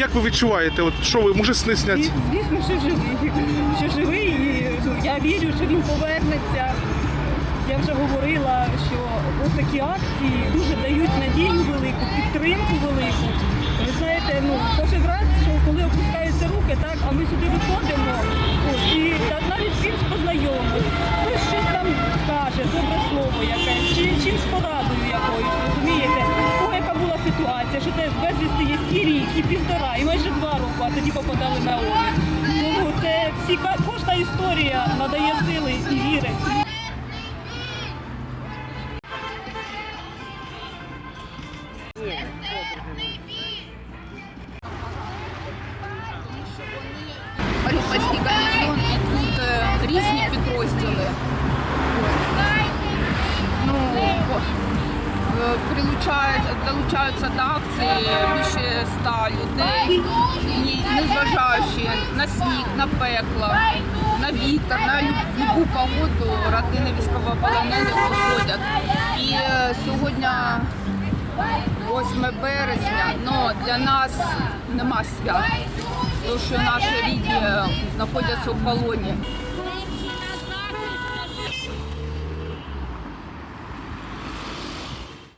Як ви відчуваєте? От що ви може сни сняться? звісно, що живий. Що живий, і ну, я вірю, що він повернеться. Я вже говорила, що такі акції дуже дають надію велику, підтримку велику. Ви знаєте, ну кожен раз, що коли опускаються руки, так, а ми сюди виходимо, от, і та, навіть з кимсь познайомимось, хтось щось там скаже, добре слово якесь, чи чимсь порадою якоюсь, теж є і рік, і півтора, і майже два роки, а тоді попадали на обід. Тому це всі кожна історія надає сили і віри. Маріупольський е, прилучають, долучаються до акції більше ста людей, незважаючи на сніг, на пекло, на вітер, на люб- любу погоду родини військовополонених виходять. І е, сьогодні 8 березня, ну для нас нема свят, тому що наші рідні знаходяться у полоні.